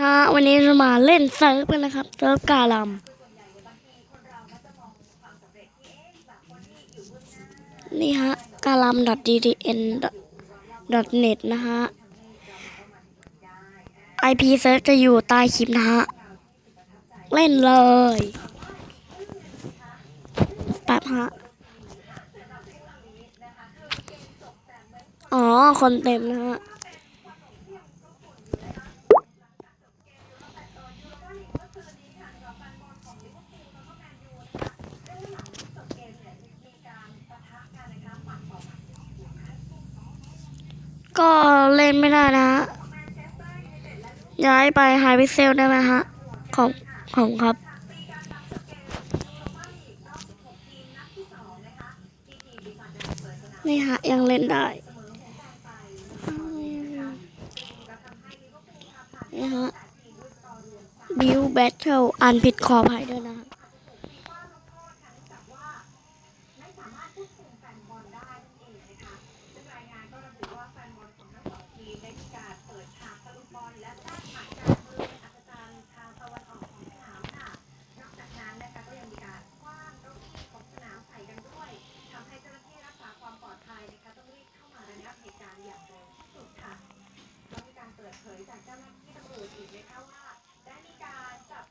นะวันนี้จะมาเล่นเซิร์ฟกันนะครับเซิร์ฟกาลัมนี่ฮะกาลัม .ddn .net นะฮะ IP เซิร์ฟจะอยู่ใต้คลิปนะฮะ เล่นเลยแป๊บฮะ อ๋อ คนเต็มนะฮะ ก็เล่นไม่ได้นะฮะ ย้ายไปไฮพิเซลได้ไหมฮะ ของของครับนี่ฮะ ยังเล่นได้ นี่ฮะ บิวแบทเทิลอันผิดขออภัยด้วยนะฮะ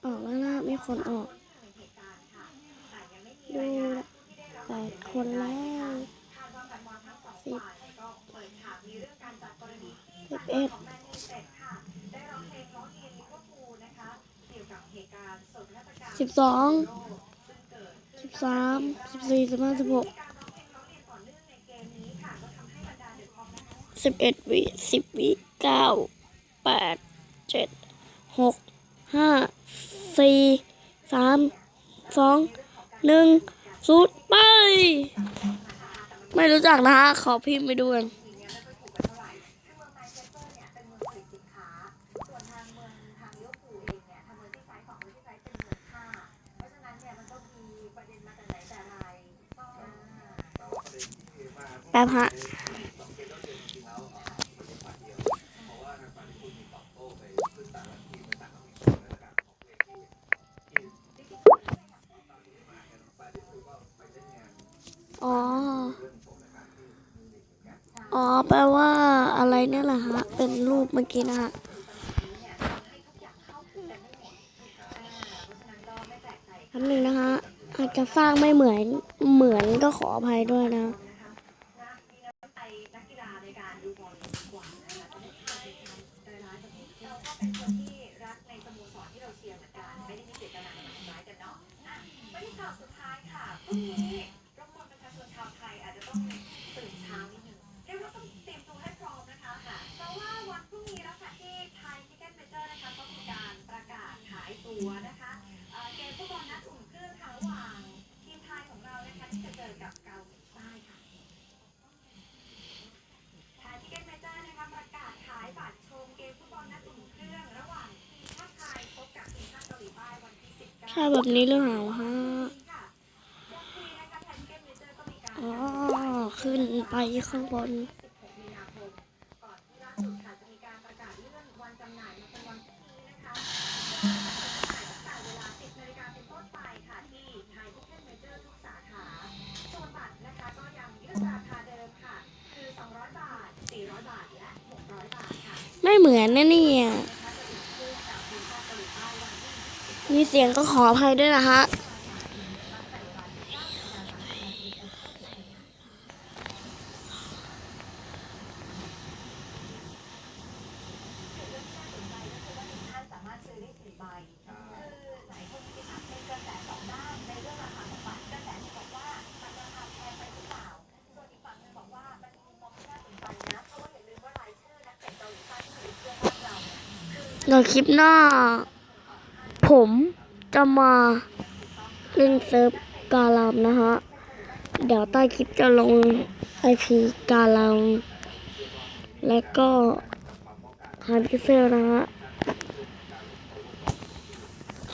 ออกแล้วนะมี คนออกดูแปดคนแล้วสิบสิบเอ็ดสิบสองสิบสามสิบสี่สิบห้าสิบหกสิบเอ็ดวิสิบวิเก้าแปดเจ็ดหกห้าสี่ สามสองหนึ่งศูนย์ไป ไม่รู้จักนะฮะ ขอพิมพ์ไปดูกันแป๊บฮะ อ๋อ อ๋อ แปลว่าอะไรเนี่ยแหละฮะ เป็นรูปเมื่อกี้นะฮะคำหนึ่งนะคะอาจจะสร้างไม่เหมือนเหมือนก็ขออภัยด้วยนะ หัวนะคะเกมฟุตบอลนัดอุ่นเครื่องระหว่างทีมไทยของเรานะคะที่จะเจอกับเกาหลีใต้ค่ะทางที่เก็มเมเจอร์นะคะประกาศขายบัตรชมเกมฟุตบอลนัดอุ่นเครื่อง ระหว่างทีมชาติไทยพบกับทีมชาติเกาหลีใต้วันที่19ถ้าแบบนี้เรื่องเอาฮะอ๋อขึ้นไปข้างบน เหมือนนะเนี่ยมีเสียงก็ขออภัยด้วยนะฮะ เดี๋ยวคลิปหน้า ผมจะมาเล่นเซิร์ฟกาลามนะฮะ เดี๋ยวใต้คลิปจะลงไอพีกาลามและก็ฮาร์ดพิเซลนะฮะ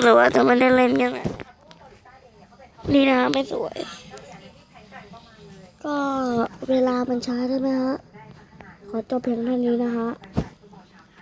หรือว่าจะไม่ได้เล่นกันนะนี่นะไม่สวย ก็เวลามันช้าใช่ไหมฮะ ขอจบเพียงเท่านี้นะฮะ